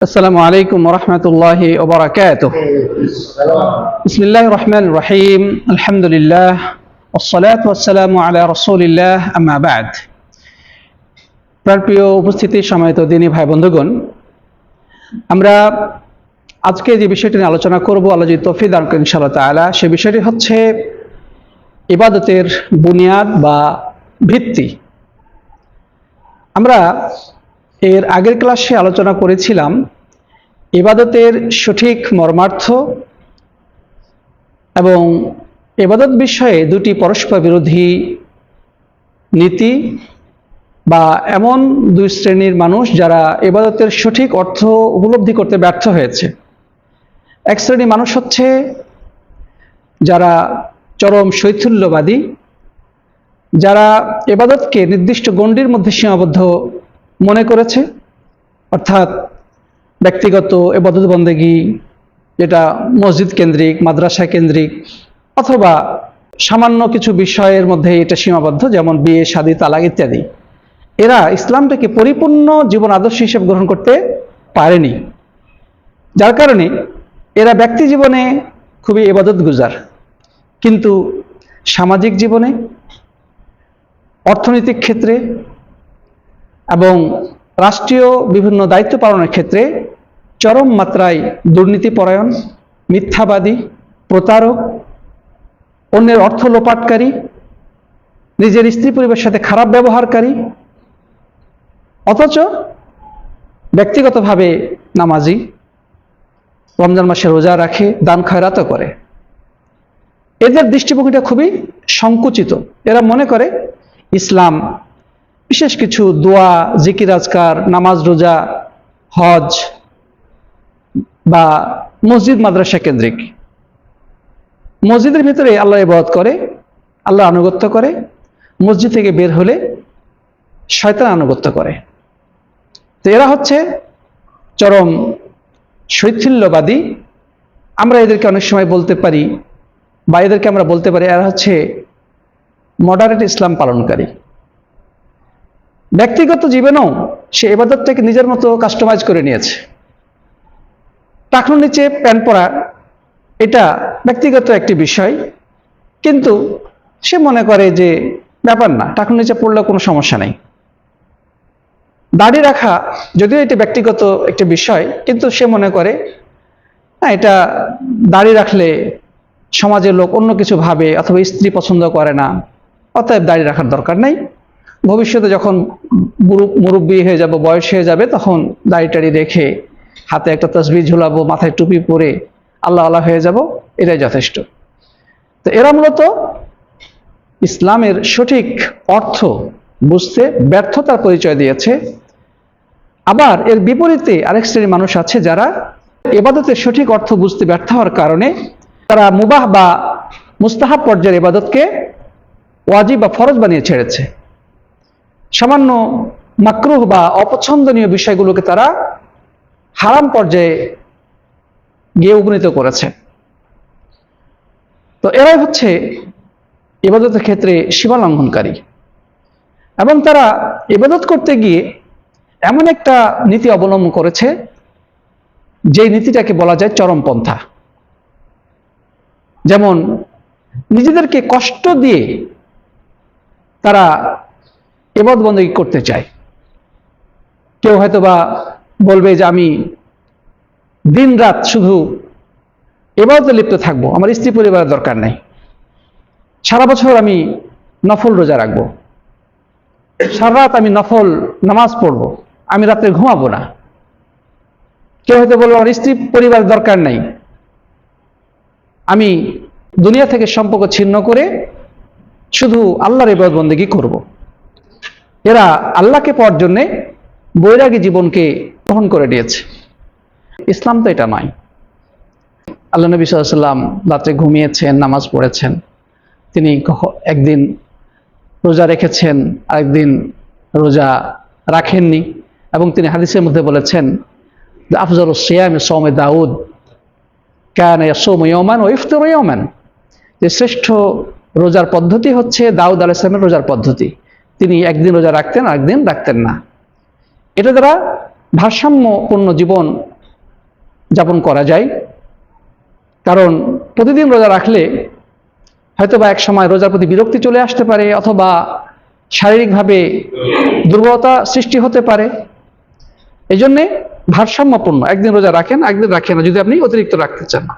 السلام عليكم ورحمة الله وبركاته بسم الله الرحمن الرحيم الحمد لله والصلاة والسلام على رسول الله أما بعد প্রিয় উপস্থিতি সময়ত দিনী ভাই বন্ধুগণ আমরা আজকে যে বিষয়টি নিয়ে আলোচনা করব আল্লাহ যদি তফি দান করেন ইনশাআল্লাহ তাআলা সে বিষয়টি হচ্ছে ইবাদতের বুনিয়াদ বা ভিত্তি আমরা এর আগের ক্লাসে আলোচনা করেছিলাম ইবাদতের সঠিক মর্মার্থ এবং এবাদত বিষয়ে দুটি পরস্পর বিরোধী নীতি বা এমন দুই শ্রেণির মানুষ যারা এবাদতের সঠিক অর্থ উপলব্ধি করতে ব্যর্থ হয়েছে। এক শ্রেণি মানুষ হচ্ছে যারা চরম শৈথুল্যবাদী, যারা এবাদতকে নির্দিষ্ট গণ্ডির মধ্যে সীমাবদ্ধ মনে করেছে? অর্থাৎ ব্যক্তিগত এবাদত বন্দেগী যেটা মসজিদ কেন্দ্রিক, মাদ্রাসা কেন্দ্রিক, অথবা সামান্য কিছু বিষয়ের মধ্যে এটা সীমাবদ্ধ, যেমন বিয়ে, শাদী, তালাক ইত্যাদি। এরা ইসলামটাকে পরিপূর্ণ জীবন আদর্শ হিসেবে গ্রহণ করতে পারেনি। যার কারণে এরা ব্যক্তি জীবনে খুবই এবাদত গুজার। কিন্তু সামাজিক জীবনে, অর্থনৈতিক ক্ষেত্রে এবং রাষ্ট্রীয় বিভিন্ন দায়িত্ব পালনের ক্ষেত্রে চরম মাত্রায় দুর্নীতিপরায়ণ, মিথ্যাবাদী, প্রতারক, অন্যের অর্থ লোপাটকারী, নিজের স্ত্রী পরিবারের সাথে খারাপ ব্যবহারকারী, অথচ ব্যক্তিগতভাবে নামাজি, রমজান মাসে রোজা রাখে, দান খয়রাতও করে। এদের দৃষ্টিভঙ্গিটা খুবই সংকুচিত। এরা মনে করে, ইসলাম বিশেষ কিছু দোয়া, জিকির, আজকার, নামাজ, রোজা, হজ বা মসজিদ, মাদ্রাসা কেন্দ্রিক। মসজিদের ভিতরে আল্লাহ ইবাদত করে, আল্লাহ আনুগত্য করে। মসজিদ থেকে বের হলে শয়তান আনুগত্য করে। তো এরা হচ্ছে চরম শৈথিল্যবাদী। আমরা এদেরকে অনেক সময় বলতে পারি বা এদেরকে আমরা বলতে পারি, এরা হচ্ছে মডারেট ইসলাম পালনকারী। ব্যক্তিগত জীবনেও সে এবাদতটাকে নিজের মতো কাস্টমাইজ করে নিয়েছে। টাকনুর নিচে প্যান্ট পরা, এটা ব্যক্তিগত একটি বিষয়, কিন্তু সে মনে করে যে ব্যাপার না টাকনুর নিচে পড়লেও কোনো সমস্যা নেই। দাড়ি রাখা যদিও এটা ব্যক্তিগত একটি বিষয়, কিন্তু সে মনে করে, না, এটা দাড়ি রাখলে সমাজের লোক অন্য কিছু ভাবে, অথবা স্ত্রী পছন্দ করে না, অতএব দাড়ি রাখার দরকার নেই। ভবিষ্যতে যখন মুরব্বী হয়ে যাব, বয়স হয়ে যাবে, তখন দাড়ি টাড়ি রেখে হাতে একটা তসবি ঝুলাবো, মাথায় টুপি পরে আল্লাহ আল্লাহ হয়ে যাব, এটাই যথেষ্ট। তো এরা মূলত ইসলামের সঠিক অর্থ বুঝতে ব্যর্থতার পরিচয় দিয়েছে। আবার এর বিপরীতে আরেক শ্রেণির মানুষ আছে যারা এবাদতের সঠিক অর্থ বুঝতে ব্যর্থ হওয়ার কারণে তারা মুবাহ বা মুস্তাহাব পর্যায়ের এবাদতকে ওয়াজিব বা ফরজ বানিয়ে ছেড়েছে। সামান্য মাকরুহ বা অপছন্দনীয় বিষয়গুলোকে তারা হারাম পর্যায়ে গিয়ে উপনীত করেছে। তো এরাই হচ্ছে ইবাদতের ক্ষেত্রে সীমা লঙ্ঘনকারী এবং তারা ইবাদত করতে গিয়ে এমন একটা নীতি অবলম্বন করেছে যে নীতিটাকে বলা যায় চরমপন্থা। যেমন নিজেদেরকে কষ্ট দিয়ে তারা এবাদ বন্দী করতে চাই কেউ হয়তো বা বলবে যে আমি দিন রাত শুধু এবাদতে লিপ্ত থাকব, আমার স্ত্রী পরিবারের দরকার নেই। সারা বছর আমি নফল রোজা রাখব। সারা রাত আমি নফল নামাজ পড়ব, আমি রাত্রে ঘুমাবো না। কেউ হয়তো বলল আমার স্ত্রী পরিবার দরকার নাই। আমি দুনিয়া থেকে সম্পর্ক ছিন্ন করে শুধু আল্লাহর এবাদ বন্দেগি করব। এরা আল্লাহকে পাওয়ার জন্যে বৈরাগী জীবনকে গ্রহণ করে দিয়েছে ইসলাম তো এটা নয়। আল্লাহ নবী সাল্লাম রাত্রে ঘুমিয়েছেন, নামাজ পড়েছেন। তিনি একদিন রোজা রেখেছেন, আরেকদিন রোজা রাখেননি এবং তিনি হাদিসের মধ্যে বলেছেন আফজল সিয়াম সৌমে দাউদ কেন সোম ইয়মান ও ইফতর ইয়মান যে শ্রেষ্ঠ রোজার পদ্ধতি হচ্ছে দাউদ আল ইসলামের রোজার পদ্ধতি। তিনি একদিন রোজা রাখতেন একদিন রাখতেন না। এটা দ্বারা ভারসাম্যপূর্ণ জীবন যাপন করা যায়। কারণ প্রতিদিন রোজা রাখলে হয়তো বা এক সময় রোজার প্রতি বিরক্তি চলে আসতে পারে, অথবা শারীরিকভাবে দুর্বলতা সৃষ্টি হতে পারে। এই জন্যে ভারসাম্যপূর্ণ। একদিন রোজা রাখেন একদিন রাখেন না, যদি আপনি অতিরিক্ত রাখতে চান।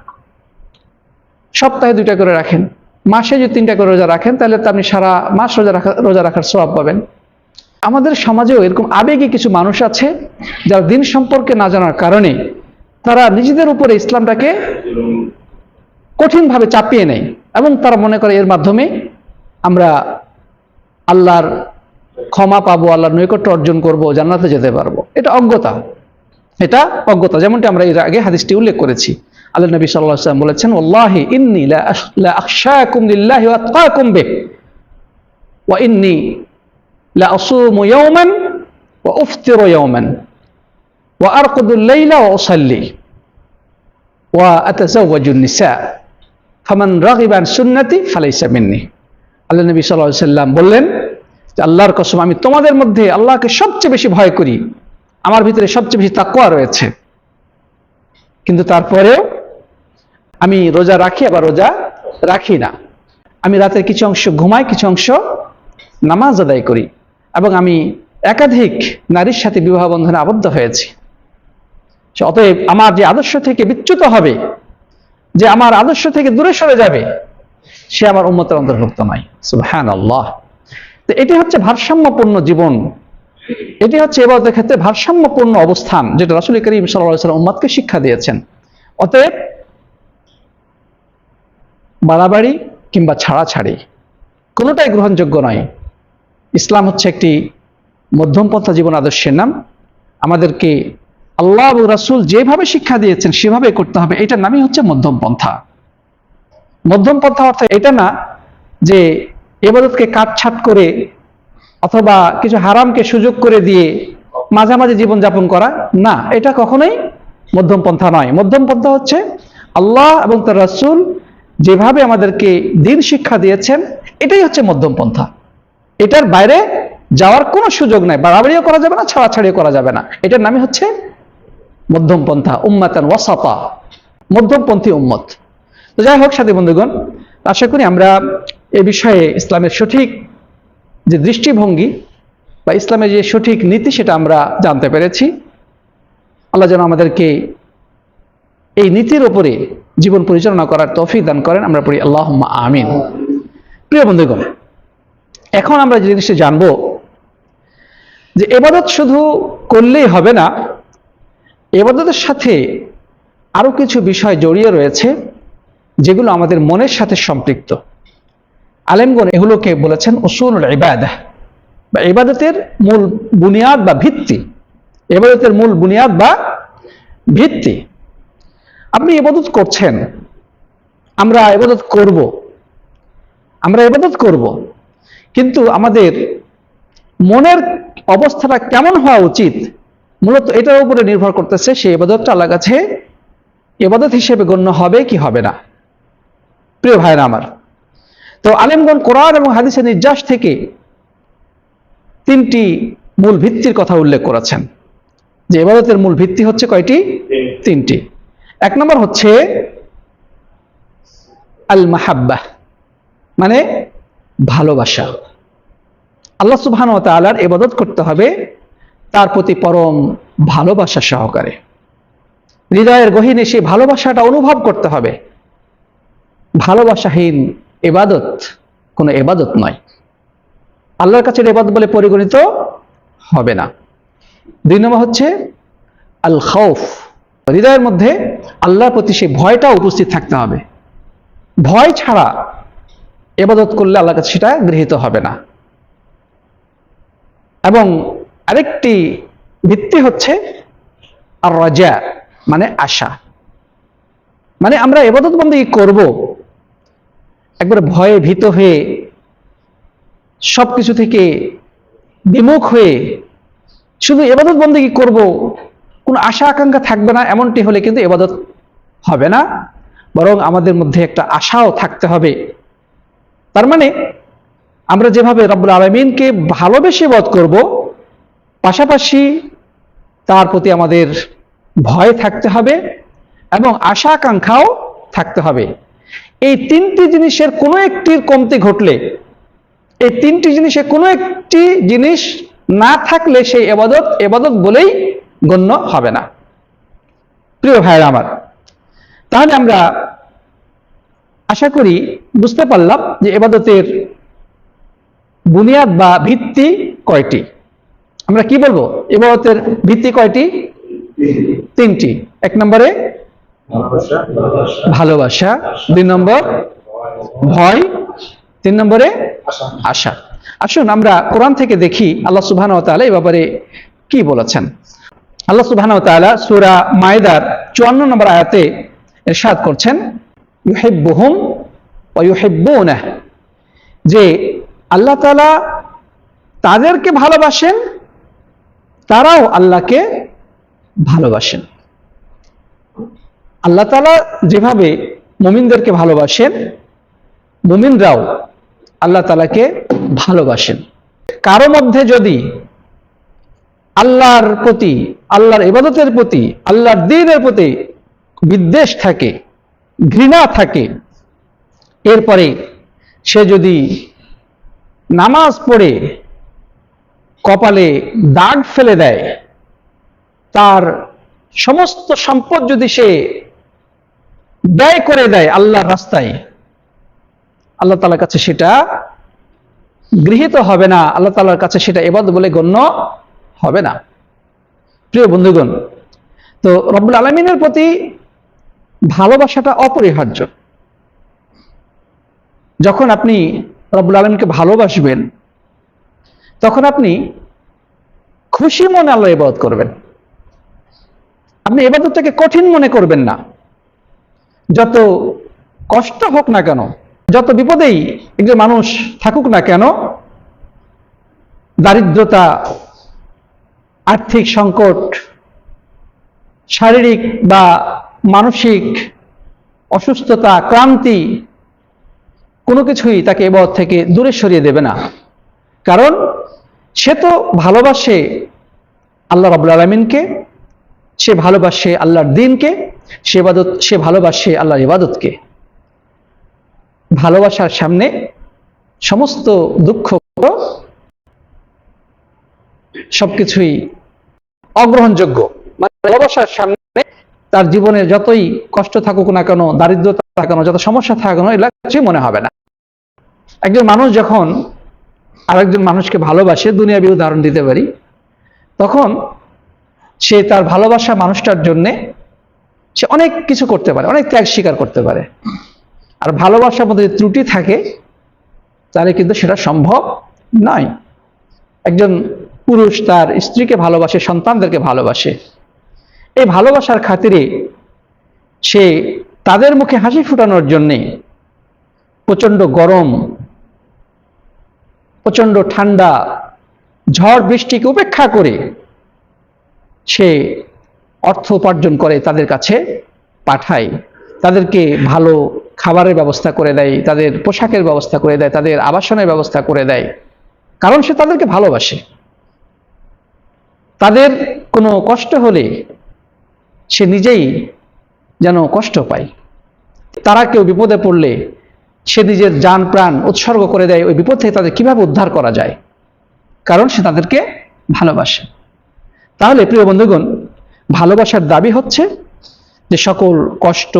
সপ্তাহে দুইটা করে রাখেন। মাসে যদি তিনটা করে রোজা রাখেন, তাহলে তো আপনি সারা মাস রোজা রাখা রোজা রাখার স্বভাব পাবেন। আমাদের সমাজেও এরকম আবেগে কিছু মানুষ আছে, যারা দিন সম্পর্কে না জানার কারণে তারা নিজেদের উপরে ইসলামটাকে কঠিনভাবে চাপিয়ে নেয় এবং তারা মনে করে এর মাধ্যমে আমরা আল্লাহর ক্ষমা পাবো, আল্লাহর নৈকট্য অর্জন করব, জান্নাতে যেতে পারব। এটা অজ্ঞতা। এটা অজ্ঞতা, যেমনটি আমরা এর আগে হাদিসটি উল্লেখ করেছি। আল্লাহ নবী আলাইহি বলেছেন, ওয়াল্লাহি ইন্নী লা আশ- লা আখশাকুম লিল্লাহি আতকাকুম ইন্নী লা আসুমু ইয়াওমান ওয়া উফতিরু ইয়াওমান ওয়া আরকুদু আল-লাইলা ওয়া উসাল্লি ওয়া আন সুন্নতি ফালাইসা মিন্নি। আল্লাহ নবী আলাইহি সাল্লাম বললেন যে, আল্লাহর কসম, আমি তোমাদের মধ্যে আল্লাহকে সবচেয়ে বেশি ভয় করি। আমার ভিতরে সবচেয়ে বেশি তাকওয়া রয়েছে। কিন্তু তারপরেও আমি রোজা রাখি, আবার রোজা রাখি না। আমি রাতের কিছু অংশ ঘুমাই, কিছু অংশ নামাজ আদায় করি এবং আমি একাধিক নারীর সাথে বিবাহ বন্ধনে আবদ্ধ হয়েছি। অতএব আমার যে আদর্শ থেকে বিচ্যুত হবে, যে আমার আদর্শ থেকে দূরে সরে যাবে, সে আমার উন্মতের অন্তর্ভুক্ত নয়। সুবহান আল্লাহ তো এটি হচ্ছে ভারসাম্যপূর্ণ জীবন। এটি হচ্ছে এবাদতের ক্ষেত্রে ভারসাম্যপূর্ণ অবস্থান, যেটা রাসুল করিম সাল্লাহ উম্মাদকে শিক্ষা দিয়েছেন। অতএব বাড়াবাড়ি কিংবা ছাড়াছাড়ি, কোনোটাই গ্রহণযোগ্য নয়। ইসলাম হচ্ছে একটি মধ্যমপন্থা জীবন আদর্শের নাম। আমাদেরকে আল্লাহ রাসূল যেভাবে শিক্ষা দিয়েছেন, সেভাবে করতে হবে। এটার নামই হচ্ছে মধ্যম পন্থা মধ্যম পন্থা অর্থ এটা না যে এবাদতকে কাটছাট করে অথবা কিছু হারামকে সুযোগ করে দিয়ে মাঝামাঝি জীবন যাপন করা, না, এটা কখনোই মধ্যম পন্থা নয়। মধ্যম পন্থা হচ্ছে আল্লাহ এবং তার রাসূল যেভাবে আমাদেরকে দিন শিক্ষা দিয়েছেন, এটাই হচ্ছে মধ্যম পন্থা। এটার বাইরে যাওয়ার কোনো সুযোগ নাই, বাড়াবাড়িও করা যাবে না, ছাড়াছাড়িও করা যাবে না। এটার নামই হচ্ছে মধ্যম পন্থা, উম্মাতান ওয়াসাতা, মধ্যমপন্থী উম্মত। তো যাই হোক সাথী বন্ধুগণ, আশা করি আমরা এ বিষয়ে ইসলামের সঠিক যে দৃষ্টিভঙ্গি বা ইসলামের যে সঠিক নীতি সেটা আমরা জানতে পেরেছি। আল্লাহ যেন আমাদেরকে এই নীতির ওপরে জীবন পরিচালনা করার তৌফিক দান করেন, আমরা পড়ি আল্লাহ আমিন। প্রিয় বন্ধুগণ, এখন আমরা যে জিনিসটা জানব, যে এবাদত শুধু করলেই হবে না, এবাদতের সাথে আরও কিছু বিষয় জড়িয়ে রয়েছে, যেগুলো আমাদের মনের সাথে সম্পৃক্ত। আলেমগণ এগুলোকে বলেছেন উসুল ইবাদাহ বা ইবাদতের মূল বুনিয়াদ বা ভিত্তি। এবাদতের মূল বুনিয়াদ বা ভিত্তি। আপনি এবাদত করছেন। আমরা এবাদত করব। আমরা এবাদত করব। কিন্তু আমাদের মনের অবস্থাটা কেমন হওয়া উচিত? মূলত এটার উপরে নির্ভর করতেছে সেই এবাদতটা আল্লাহ কাছে এবাদত হিসেবে গণ্য হবে কি হবে না। প্রিয় ভাইরা আমার তো আলেমগণ কোরআন এবং হাদিসের নির্যাস থেকে তিনটি মূল ভিত্তির কথা উল্লেখ করেছেন। যে এবাদতের মূল ভিত্তি হচ্ছে কয়টি? তিনটি। এক নম্বর হচ্ছে আল মাহাব্বা মানে ভালোবাসা। আল্লাহ সুবহান ও তাআলার ইবাদত করতে হবে, তার প্রতি পরম ভালোবাসা সহকারে। হৃদয়ের গহীনে সেই ভালোবাসাটা অনুভব করতে হবে। ভালোবাসাহীন এবাদত কোনো এবাদত নয়। আল্লাহর কাছে এবাদত বলে পরিগণিত হবে না। দুই নম্বর হচ্ছে আল খৌফ হৃদয়ের মধ্যে আল্লাহর প্রতি সেই ভয়টা উপস্থিত থাকতে হবে। ভয় ছাড়া এবাদত করলে আল্লাহর কাছে সেটা গৃহীত হবে না। এবং আরেকটি ভিত্তি হচ্ছে আর রাজা মানে আশা। মানে আমরা এবাদত বন্দী করব, একবার ভয়ে ভীত হয়ে, সবকিছু থেকে বিমুখ হয়ে, শুধু এবাদত বন্দী করব কোনো আশা আকাঙ্ক্ষা থাকবে না, এমনটি হলে কিন্তু এবাদত হবে না। বরং আমাদের মধ্যে একটা আশাও থাকতে হবে। তার মানে আমরা যেভাবে রব্বুল আলমিনকে ভালোবেসে বধ করব, পাশাপাশি তার প্রতি আমাদের ভয় থাকতে হবে এবং আশা আকাঙ্ক্ষাও থাকতে হবে। এই তিনটি জিনিসের কোনো একটির কমতি ঘটলে, এই তিনটি জিনিসের কোনো একটি জিনিস না থাকলে সেই এবাদত এবাদত বলেই গণ্য হবে না। প্রিয় ভাইয়েরা আমার, তাহলে আমরা আশা করি বুঝতে পারলাম যে এবাদতের বুনিয়াদ বা ভিত্তি কয়টি। আমরা কি বলব? এবাদতের ভিত্তি কয়টি? তিনটি। এক নম্বরে ভালোবাসা, দুই নম্বর ভয়, তিন নম্বরে আশা। আসুন আমরা কোরআন থেকে দেখি আল্লাহ সুবহান তাআলা এই ব্যাপারে কি বলেছেন। আল্লাহ তাআলা সূরা মায়দার চুয়ান্ন নম্বর আয়াতে ইরশাদ করছেন, ইউহিব্বুহুম ইউহিব্বুনাহ যে আল্লাহ তাআলা তাদেরকে ভালোবাসেন, তারাও আল্লাহকে ভালোবাসেন। আল্লাহ তালা যেভাবে মুমিনদেরকে ভালোবাসেন, মুমিনরাও আল্লাহ তালাকে ভালোবাসেন। কারও মধ্যে যদি আল্লাহর প্রতি, আল্লাহর ইবাদতের প্রতি, আল্লাহর দিনের প্রতি বিদ্বেষ থাকে, ঘৃণা থাকে। এরপরে সে যদি নামাজ পড়ে কপালে দাগ ফেলে দেয়, তার সমস্ত সম্পদ যদি সে ব্যয় করে দেয় আল্লাহর রাস্তায়, আল্লাহ তালার কাছে সেটা গৃহীত হবে না। আল্লাহ তালার কাছে সেটা এবাদ বলে গণ্য হবে না। প্রিয় বন্ধুগণ, তো রব্বুল আলমিনের প্রতি ভালোবাসাটা অপরিহার্য। যখন আপনি রব্বুল আলমকে ভালোবাসবেন, তখন আপনি খুশি মনে আল্লাহ ইবাদত করবেন। আপনি এবাদতটাকে কঠিন মনে করবেন না। যত কষ্ট হোক না কেন, যত বিপদেই একজন মানুষ থাকুক না কেন, দারিদ্রতা আর্থিক সংকট, শারীরিক বা মানসিক অসুস্থতা, ক্লান্তি, কোনো কিছুই তাকে এবার থেকে দূরে সরিয়ে দেবে না। কারণ সে তো ভালোবাসে আল্লাহ রাবুল আলমিনকে, সে ভালোবাসে আল্লাহর দিনকে, সে ইবাদত, সে ভালোবাসে আল্লাহর ইবাদতকে। ভালোবাসার সামনে সমস্ত দুঃখ সবকিছুই অগ্রহণযোগ্য। মানে ভালোবাসার সামনে তার জীবনে যতই কষ্ট থাকুক না কেন, দারিদ্রতা থাকুক কেন, যত সমস্যা থাকুক না এগুলো কিছুই মনে হবে না। একজন মানুষ যখন আরেকজন মানুষকে ভালোবাসে, দুনিয়াবি উদাহরণ দিতে পারি, তখন সে তার ভালোবাসা মানুষটার জন্যে সে অনেক কিছু করতে পারে, অনেক ত্যাগ স্বীকার করতে পারে। আর ভালোবাসার মধ্যে ত্রুটি থাকে, তাহলে কিন্তু সেটা সম্ভব নয়। একজন পুরুষ তার স্ত্রীকে ভালোবাসে, সন্তানদেরকে ভালোবাসে। এই ভালোবাসার খাতিরে সে তাদের মুখে হাসি ফুটানোর জন্যে প্রচণ্ড গরম, প্রচণ্ড ঠান্ডা, ঝড় বৃষ্টিকে উপেক্ষা করে সে অর্থ উপার্জন করে তাদের কাছে পাঠায়। তাদেরকে ভালো খাবারের ব্যবস্থা করে দেয়, তাদের পোশাকের ব্যবস্থা করে দেয়, তাদের আবাসনের ব্যবস্থা করে দেয়। কারণ সে তাদেরকে ভালোবাসে। তাদের কোনো কষ্ট হলে সে নিজেই যেন কষ্ট পায়। তারা কেউ বিপদে পড়লে সে নিজের যান প্রাণ উৎসর্গ করে দেয়। ওই বিপদ থেকে তাদের কীভাবে উদ্ধার করা যায়? কারণ সে তাদেরকে ভালোবাসে। তাহলে প্রিয় বন্ধুগণ, ভালোবাসার দাবি হচ্ছে যে সকল কষ্ট,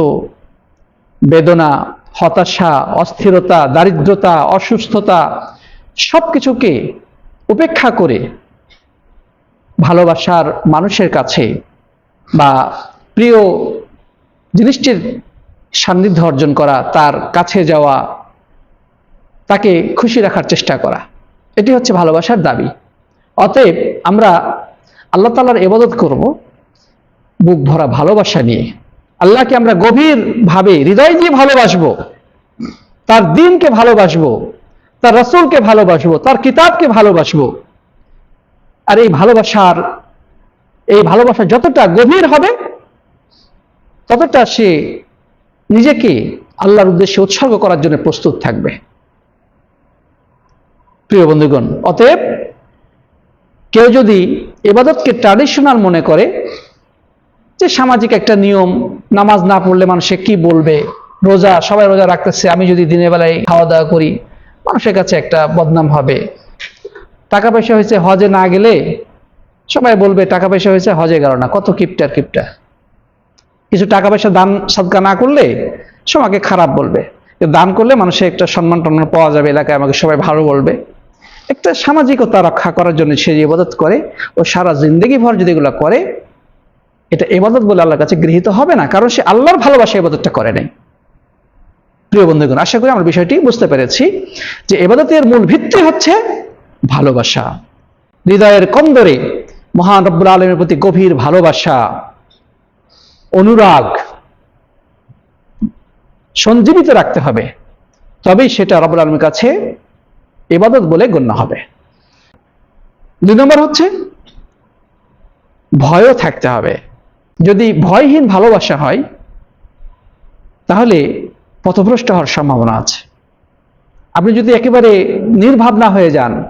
বেদনা, হতাশা, অস্থিরতা, দারিদ্রতা, অসুস্থতা সব কিছুকে উপেক্ষা করে ভালোবাসার মানুষের কাছে বা প্রিয় জিনিসটির সান্নিধ্য অর্জন করা, তার কাছে যাওয়া, তাকে খুশি রাখার চেষ্টা করা, এটি হচ্ছে ভালোবাসার দাবি। অতএব আমরা আল্লাহ তালার এবাদত করব বুক ভরা ভালোবাসা নিয়ে। আল্লাহকে আমরা গভীর ভাবে হৃদয় দিয়ে ভালোবাসবো, তার দিনকে ভালোবাসবো, তার রসুলকে ভালোবাসবো, তার কিতাবকে ভালোবাসবো আর এই ভালোবাসার, এই ভালোবাসা যতটা গভীর হবে, ততটা সে নিজেকে আল্লাহর উদ্দেশ্যে উৎসর্গ করার জন্য প্রস্তুত থাকবে। প্রিয় বন্ধুগণ, অতএব কেউ যদি এবাদতকে ট্রাডিশনাল মনে করে, যে সামাজিক একটা নিয়ম, নামাজ না পড়লে মানুষে কি বলবে? রোজা, সবাই রোজা রাখতেছে, আমি যদি দিনের বেলায় খাওয়া দাওয়া করি, মানুষের কাছে একটা বদনাম হবে। টাকা পয়সা হয়েছে, হজে না গেলে সবাই বলবে টাকা পয়সা হয়েছে, হজে গেল না। কত কিপটার কিপটা। কিছু টাকা পয়সা দান, সদকা না করলে সবাইকে খারাপ বলবে। দান করলে মানুষের একটা সম্মান টম্মান পাওয়া যাবে, এলাকায় আমাকে সবাই ভালো বলবে। একটা সামাজিকতা রক্ষা করার জন্য সে যে ইবাদত করে, ও সারা জিন্দগি ভর যদি এগুলো করে, এটা এবাদত বলে আল্লাহর কাছে গৃহীত হবে না, কারণ সে আল্লাহর ভালোবাসা এবাদতটা করে নাই। প্রিয় বন্ধুগণ, আশা করি আমরা বিষয়টি বুঝতে পেরেছি যে এবাদতের মূল ভিত্তি হচ্ছে ভালোবাসা। হৃদয়ের কন্দরে মহান রব্বুল আলমের প্রতি গভীর ভালোবাসা। অনুরাগ সঞ্জীবিত রাখতে হবে। তবেই সেটা রব্বুল আলমের কাছে এবাদত বলে গণ্য হবে। দুই নম্বর হচ্ছে, ভয়ও থাকতে হবে। যদি ভয়হীন ভালোবাসা হয়, তাহলে পথভ্রষ্ট হওয়ার সম্ভাবনা আছে। আপনি যদি একেবারে নির্ভাবনা হয়ে যান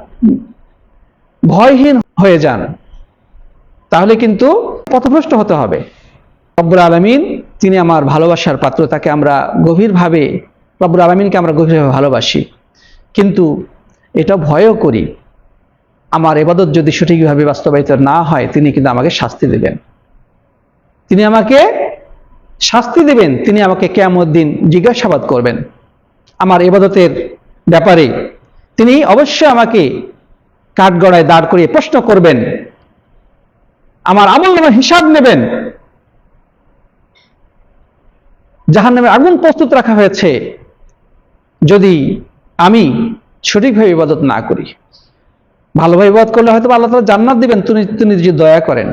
ভয়হীন হয়ে যান, তাহলে কিন্তু পথভ্রষ্ট হতে হবে। রব্বুল আলমিন, তিনি আমার ভালোবাসার পাত্র, তাকে আমরা গভীরভাবে, রব্বুল আলমিনকে আমরা গভীরভাবে ভালোবাসি। কিন্তু এটা ভয়ও করি। আমার এবাদত যদি সঠিকভাবে বাস্তবায়িত না হয়, তিনি কিন্তু আমাকে শাস্তি দেবেন। তিনি আমাকে শাস্তি দেবেন, তিনি আমাকে কেমন দিন জিজ্ঞাসাবাদ করবেন। আমার এবাদতের ব্যাপারে তিনি অবশ্যই আমাকে কাঠগড়ায় দাঁড় করিয়ে প্রশ্ন করবেন, আমার আমল নামের হিসাব নেবেন। জাহান নামের আগুন প্রস্তুত রাখা হয়েছে, যদি আমি সঠিকভাবে ইবাদত না করি। ভালোভাবে ইবাদত করলে হয়তো আল্লাহ তালা জান্নাত দিবেন তিনি তিনি যদি দয়া করেন।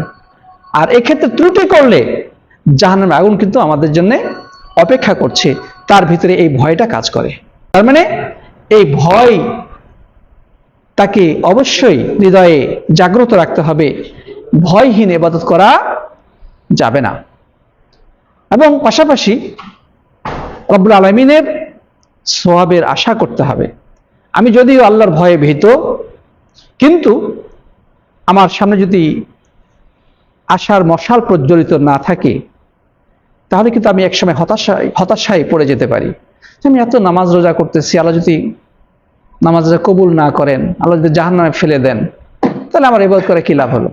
আর এক্ষেত্রে ত্রুটি করলে জাহান্নামের আগুন কিন্তু আমাদের জন্য অপেক্ষা করছে, তার ভিতরে এই ভয়টা কাজ করে। তার মানে এই ভয় তাকে অবশ্যই হৃদয়ে জাগ্রত রাখতে হবে। ভয়হীন এবাদত করা যাবে না। এবং পাশাপাশি রব্বুল আলমিনের সোয়াবের আশা করতে হবে। আমি যদিও আল্লাহর ভয়ে ভীত, কিন্তু আমার সামনে যদি আশার মশাল প্রজ্বলিত না থাকে, তাহলে কিন্তু আমি একসময় হতাশায় হতাশায় পড়ে যেতে পারি। আমি এত নামাজ রোজা করতেছি, আল্লাহ যদি নামাজ কবুল না করেন, আল্লাহ যদি জাহান নামে ফেলে দেন, তাহলে আমার এবার করে কি লাভ হলো?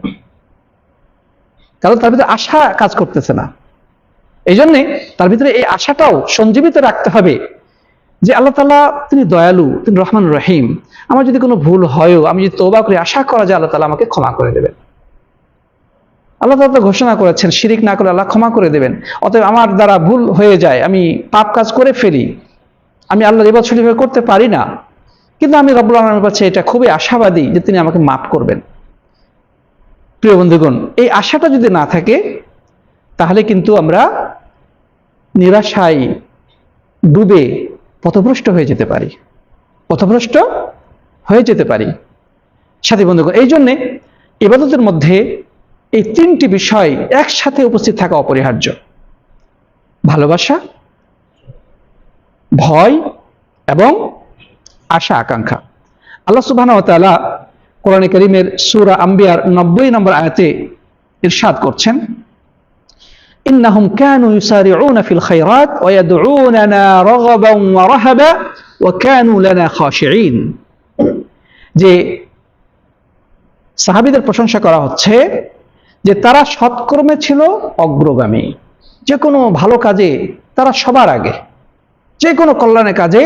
কারণ তার ভিতরে আশা কাজ করতেছে না। এই জন্যে তার ভিতরে এই আশাটাও সঞ্জীবিত রাখতে হবে যে আল্লাহ তালা তিনি দয়ালু, তিনি রহমান রহিম। আমার যদি কোনো ভুল হয়ও, আমি যদি তোবা করি, আশা করা যায় আল্লাহ তালা আমাকে ক্ষমা করে দেবেন। আল্লাহ তালা ঘোষণা করেছেন, শিরিক না করে আল্লাহ ক্ষমা করে দেবেন। অতএব আমার দ্বারা ভুল হয়ে যায়, আমি পাপ কাজ করে ফেলি। আমি আল্লাহ এবার সঠিকভাবে করতে পারি না। কিন্তু আমি রব্বুল আলমের কাছে এটা খুবই আশাবাদী যে তিনি আমাকে মাফ করবেন। প্রিয় বন্ধুগণ, এই আশাটা যদি না থাকে, তাহলে কিন্তু আমরা নিরাশায় ডুবে পথভ্রষ্ট হয়ে যেতে পারি। পথভ্রষ্ট হয়ে যেতে পারি। সাথী বন্ধুগণ, এই জন্যে এবাদতের মধ্যে এই তিনটি বিষয় একসাথে উপস্থিত থাকা অপরিহার্য। ভালোবাসা, ভয় এবং আশা আকাঙ্ক্ষা আল্লাহ সুবহান তাআলা কোরআনে করিমের সূরা আম্বিয়ার নব্বই নম্বর আয়াতে ইরশাদ করছেন إنهم كانوا يسارعون في الخيرات ويدعوننا رغبا ورهبا وكانوا لنا خاشعين যে সাহাবীদের প্রশংসা করা হচ্ছে যে তারা সৎকর্মে ছিল অগ্রগামী যে কোনো ভালো কাজে তারা সবার আগে যে কোনো কল্যাণের কাজে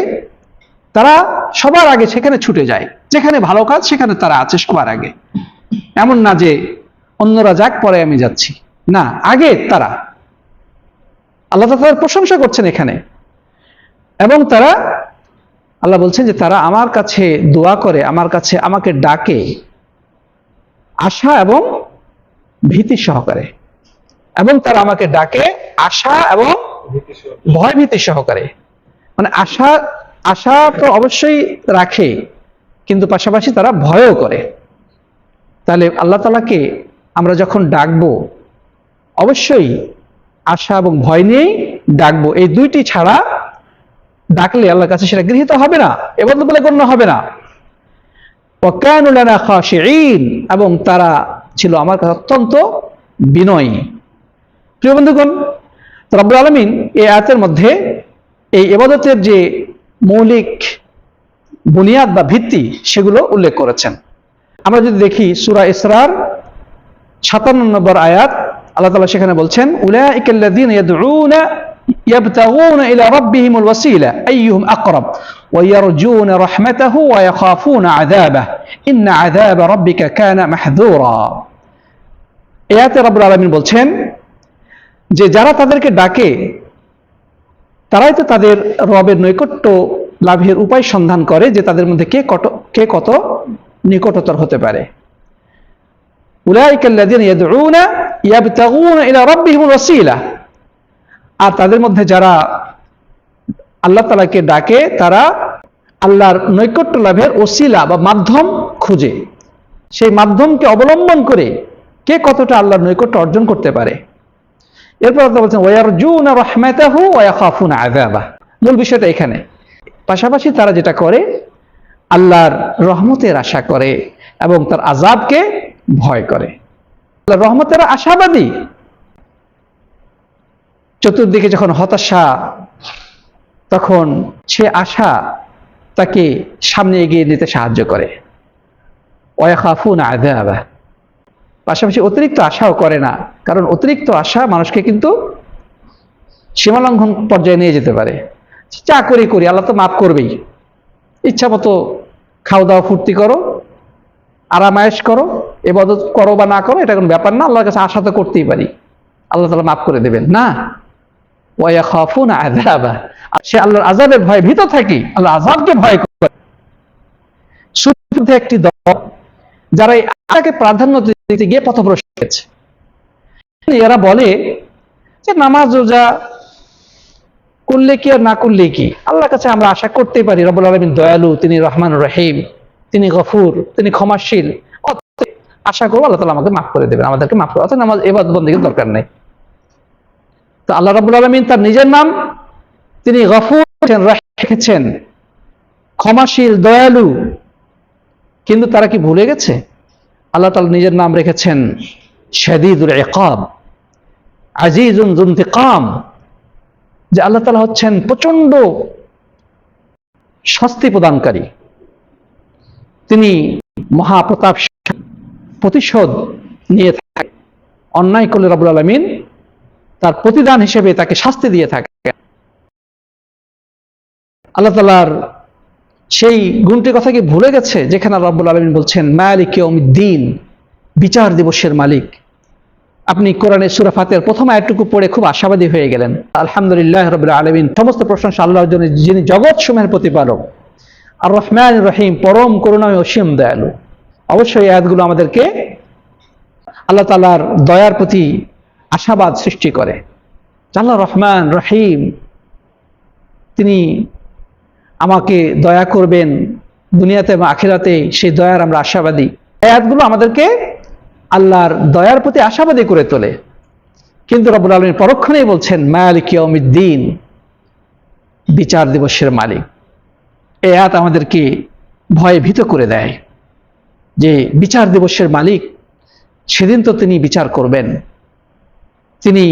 তারা সবার আগে সেখানে ছুটে যায়। যেখানে ভালো কাজ, সেখানে তারা আছে সবার আগে। এমন না যে অন্যরা যাক, পরে আমি যাচ্ছি। না, আগে তারা। আল্লাহ তাদের প্রশংসা করছেন এখানে। এবং তারা, আল্লাহ বলছেন যে তারা আমার কাছে দোয়া করে, আমার কাছে আমাকে ডাকে আশা এবং ভীতি সহকারে। এবং তারা আমাকে ডাকে আশা এবং ভয় ভীতি সহকারে। মানে আশা আশা তো অবশ্যই রাখে, কিন্তু পাশাপাশি তারা ভয়ও করে। তাহলে আল্লাহ তালাকে আমরা যখন ডাকবো, অবশ্যই আশা এবং ভয় নিয়েই ডাকবো। এই দুইটি ছাড়া ডাকলে আল্লাহর কাছে সেটা গৃহীত হবে না এবং বলে গণ্য হবে না। ওয়াকানুলানা খাশিঈন, এবং তারা ছিল আমার কাছে অত্যন্ত বিনয়ী। প্রিয় বন্ধুগণ, রব্বুল আলমিন এই আয়াতের মধ্যে এই এবাদতের যে মৌলিক বুনিয়াদ বা ভিত্তি সেগুলো উল্লেখ করেছেন। আমরা যদি দেখি সুরা ইসরার সাতান্ন নম্বর আয়াত, আল্লাহ তাআলা সেখানে বলছেন ওয়াসিলা, আইয়ুহুম আকরাব, ওয়া ইয়ারজুনা রাহমাতাহু ওয়া ইয়াখাফুনা আযাবাহ, ইন্না আযাবা রাব্বিকা কানা মাহযুরা। এই আয়াতে রব্বুল আলামিন বলছেন যে যারা তাদেরকে ডাকে তারাই তো তাদের রবের নৈকট্য লাভের উপায় সন্ধান করে যে তাদের মধ্যে কে কত কে কত নিকটতর হতে পারে। আর তাদের মধ্যে যারা আল্লাহ তালাকে ডাকে, তারা আল্লাহর নৈকট্য লাভের ওসিলা বা মাধ্যম খুঁজে। সেই মাধ্যমকে অবলম্বন করে কে কতটা আল্লাহর নৈকট্য অর্জন করতে পারে। এরপর আল্লাহ বলছেন ওয়ারজুনা রাহমাতাহু ওয়া ইয়াখাফুনা আযাবা মূল বিষয়টা এখানে। পাশাপাশি তারা যেটা করে, আল্লাহর রহমতের আশা করে এবং তার আজাবকে ভয় করে। রহমতের আশাবাদী। চতুর্দিকে যখন হতাশা, তখন সে আশা তাকে সামনে এগিয়ে নিতে সাহায্য করে। ওয়াখাফুন আযাবা পাশাপাশি অতিরিক্ত আশাও করে না। কারণ অতিরিক্ত আশা মানুষকে কিন্তু সীমালঙ্ঘন পর্যায়ে নিয়ে যেতে পারে। চা করি করি, আল্লাহ তো মাফ করবেই। ইচ্ছা মতো খাওয়া দাওয়া ফুর্তি করো, আরামায়েশ করো, এবাদত করো বা না করো, এটা কোনো ব্যাপার না, আল্লাহর কাছে আশা তো করতেই পারি। আল্লাহ তালা মাফ করে দেবেন। না। ওয়া খাফুন আর সে আল্লাহর আজাবের ভয় ভীত থাকি আল্লাহ আজাবকে ভয় করে। একটি দল, যারা আশাকে প্রাধান্য দিতে গিয়ে পথভ্রষ্ট হয়েছে। এরা বলে যে নামাজ, রোজা করলে কি আর না করলে কি? আল্লাহর কাছে আমরা আশা করতেই পারি রবুল আলমিন দয়ালু, তিনি রহমান রহিম, তিনি গফুর, তিনি ক্ষমাশীল। আশা করব আল্লাহ আমাকে মাফ করে দেবেন, আমাদেরকে মাফ করে অর্থাৎ নামাজ এবার বন্দীকে দরকার নেই। তো আল্লাহ রাবুল আলমিন তার নিজের নাম, তিনি গফুর রেখেছেন। ক্ষমাশীল, দয়ালু। কিন্তু তারা কি ভুলে গেছে? আল্লাহ তালা নিজের নাম রেখেছেন শাদীদুল ইকাব, আজিজুন জুন্তিকাম যে আল্লাহ তালা হচ্ছেন প্রচণ্ড শাস্তি প্রদানকারী। তিনি মহাপ্রতাপ প্রতিশোধ নিয়ে থাকে অন্যায় করলে রাবুল আলমিন তার প্রতিদান হিসেবে তাকে শাস্তি দিয়ে থাকে আল্লাহ তালার সেই গুণটির কথা কি ভুলে গেছে? যেখানে রব্বুল আলমিন বলছেন, মালিক দিন বিচার দিবসের মালিক। আপনি কোরআনের সুরা ফাতের প্রথম আয়টুকু পড়ে খুব আশাবাদী হয়ে গেলেন। আলহামদুলিল্লাহ রবিল আলমিন। সমস্ত প্রশংসা আল্লাহর জন্য, যিনি জগৎ সময়ের প্রতিপালক। আর রহমান রহিম পরম করুণাময় অসীম দয়ালু। অবশ্যই আয়াতগুলো আমাদেরকে আল্লাহ তালার দয়ার প্রতি আশাবাদ সৃষ্টি করে। আল্লাহ রহমান রহিম, তিনি আমাকে দয়া করবেন, দুনিয়াতে এবং আখেরাতে সেই দয়ার আমরা আশাবাদী। আয়াতগুলো আমাদেরকে আল্লাহর দয়ার প্রতি আশাবাদী করে তোলে। কিন্তু রবুল আলমীর পরক্ষণেই বলছেন মায়ালিক ইয়মিদ্দিন বিচার দিবসের মালিক। এ আয়াত আমাদেরকে ভয়ে ভীত করে দেয় যে বিচার দিবসের মালিক, সেদিন তো তিনি বিচার করবেন। তিনি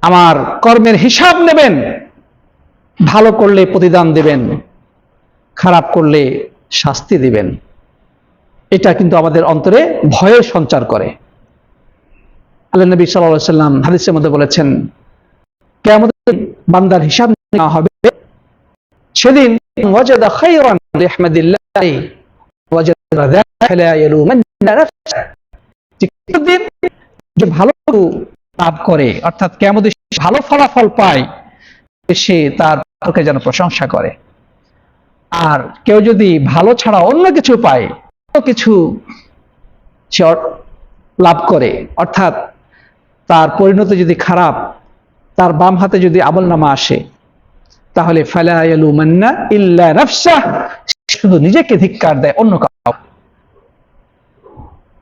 আমার কর্মের হিসাব নেবেন। ভালো করলে প্রতিদান দেবেন, খারাপ করলে শাস্তি দিবেন। এটা কিন্তু আমাদের অন্তরে ভয়ের সঞ্চার করে। আল্লাহ নবী সাল্লাহ সাল্লাম হাদিসের মধ্যে বলেছেন কেমন বান্দার হিসাব নেওয়া হবে, সেদিন ভালো লাভ করে, অর্থাৎ কেমন ভালো ফলাফল পায় সে তার পক্ষে যেন প্রশংসা করে। আর কেউ যদি ভালো ছাড়া অন্য কিছু পায় কিছু সে লাভ করে, অর্থাৎ তার পরিণতি যদি খারাপ, তার বাম হাতে যদি আমল নামা আসে, তাহলে ইল্লা শুধু নিজেকে ধিক্কার দেয়, অন্য কাউ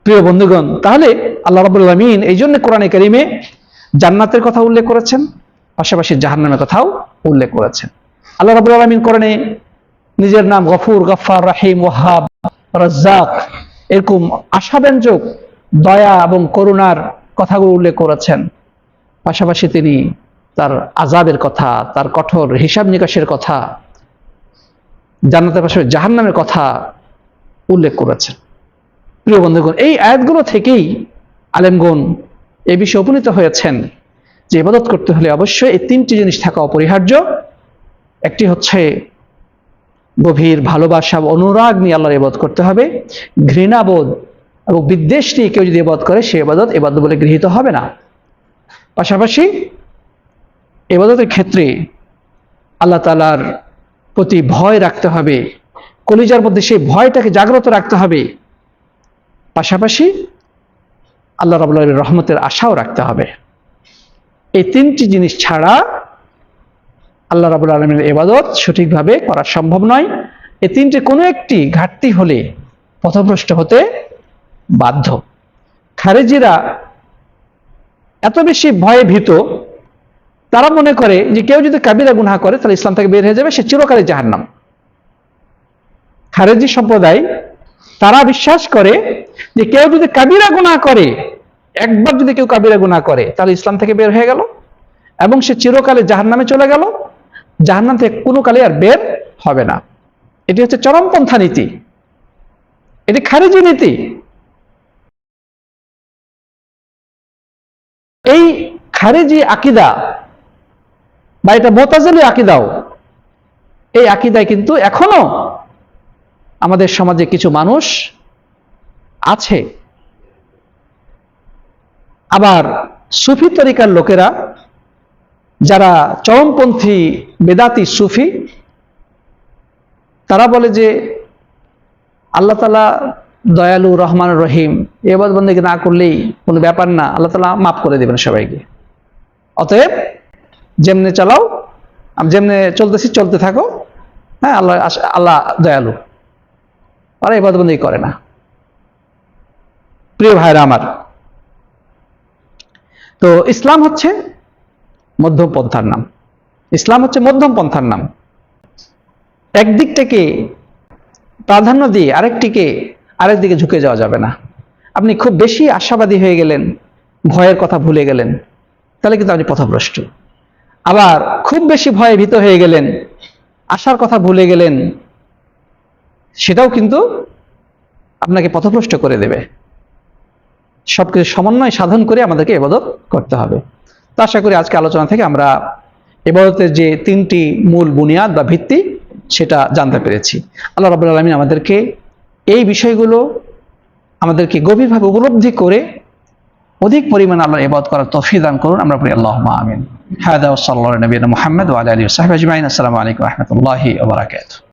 প্রিয় বন্ধুগণ, তাহলে আল্লাহ রাবুল আলমিন এই জন্য কোরআনে করিমে জান্নাতের কথা উল্লেখ করেছেন। পাশাপাশি জাহান্নামের কথাও উল্লেখ করেছেন। আল্লাহ রাবুল আলমিন কোরআনে নিজের নাম গফুর গফার রাহিম ওহাব রাজ্জাক এরকম আশাব্যঞ্জক দয়া এবং করুণার কথাগুলো উল্লেখ করেছেন। পাশাপাশি তিনি তার আজাবের কথা, তার কঠোর হিসাব নিকাশের কথা, জান্নাতের পাশাপাশি জাহান্নামের কথা উল্লেখ করেছেন। প্রিয় বন্ধুগণ, এই আয়াতগুলো থেকেই আলেমগণ এ বিষয়ে উপনীত হয়েছেন। যে ইবাদত করতে হলে অবশ্যই এই তিনটি জিনিস থাকা অপরিহার্য। একটি হচ্ছে গভীর ভালোবাসা অনুরাগ নিয়ে আল্লাহর ইবাদত করতে হবে ঘৃণাবোধ এবং বিদ্বেষ নিয়ে কেউ যদি ইবাদত করে, সে ইবাদত ইবাদত বলে গৃহীত হবে না। পাশাপাশি ইবাদতের ক্ষেত্রে আল্লাহ তালার প্রতি ভয় রাখতে হবে, কলিজার মধ্যে সেই ভয়টাকে জাগ্রত রাখতে হবে। পাশাপাশি আল্লাহ রাবুল আলমীর রহমতের আশাও রাখতে হবে। এই তিনটি জিনিস ছাড়া আল্লাহ রাবুল আলমীর এবাদত সঠিকভাবে করা সম্ভব নয়। এই তিনটে কোনো একটি ঘাটতি হলে পথভ্রষ্ট হতে বাধ্য। খারেজিরা এত বেশি ভয়ে ভীত, তারা মনে করে যে কেউ যদি কাবিরা গুনাহ করে, তাহলে ইসলাম থেকে বের হয়ে যাবে, সে চিরকালে জাহান্নাম। খারেজি সম্প্রদায়, তারা বিশ্বাস করে যে কেউ যদি কাবিরা গুনাহ করে একবার যদি কেউ কাবিরা গুনাহ করে, তাহলে ইসলাম থেকে বের হয়ে গেল এবং সে চিরকালে জাহান্নামে চলে গেল। জাহান্নাম থেকে কোনো কালে আর বের হবে না। এটি হচ্ছে চরমপন্থা নীতি। এটি খারিজি নীতি। এই খারিজি আকিদা বা এটা মোতাজলি আকিদাও, এই আকিদায় কিন্তু এখনও আমাদের সমাজে কিছু মানুষ আছে। আবার সুফি তরিকার লোকেরা, যারা চরমপন্থী বেদাতি সুফি, তারা বলে যে আল্লাহ তালা দয়ালু রহমান রহিম এবার বন্দিকে না করলেই কোনো ব্যাপার না, আল্লাহ তালা মাফ করে দেবেন সবাইকে। অতএব যেমনে চালাও যেমনে চলতেছি, চলতে থাকো হ্যাঁ আল্লাহ আল্লাহ দয়ালু। ওরা এবার বন্দি করে না। প্রিয় ভাইরা আমার তো ইসলাম হচ্ছে মধ্যম পন্থার নাম। ইসলাম হচ্ছে মধ্যম পন্থার নাম। একদিকটাকে প্রাধান্য দিয়ে আরেকটিকে আরেক দিকে ঝুঁকে যাওয়া যাবে না। আপনি খুব বেশি আশাবাদী হয়ে গেলেন, ভয়ের কথা ভুলে গেলেন, তাহলে কিন্তু আপনি পথভ্রষ্ট। আবার খুব বেশি ভয়ে ভীত হয়ে গেলেন, আশার কথা ভুলে গেলেন, সেটাও কিন্তু আপনাকে পথভ্রষ্ট করে দেবে। সবকিছু সমন্বয় সাধন করে আমাদেরকে এবাদত করতে হবে। তো আশা করি আজকে আলোচনা থেকে আমরা এবাদতের যে তিনটি মূল বুনিয়াদ বা ভিত্তি, সেটা জানতে পেরেছি। আল্লাহ রাবুল আলমিন আমাদেরকে এই বিষয়গুলো আমাদেরকে গভীরভাবে উপলব্ধি করে অধিক পরিমাণে আল্লাহ এবাদ করার তফি দান করুন। আমরা পড়ি আল্লাহ আমিন। হায়দা সাল্লাহ নবীন মোহাম্মদ ওয়াল আলী সাহেব আজমাইন। আসসালামু আলাইকুম রহমতুল্লাহি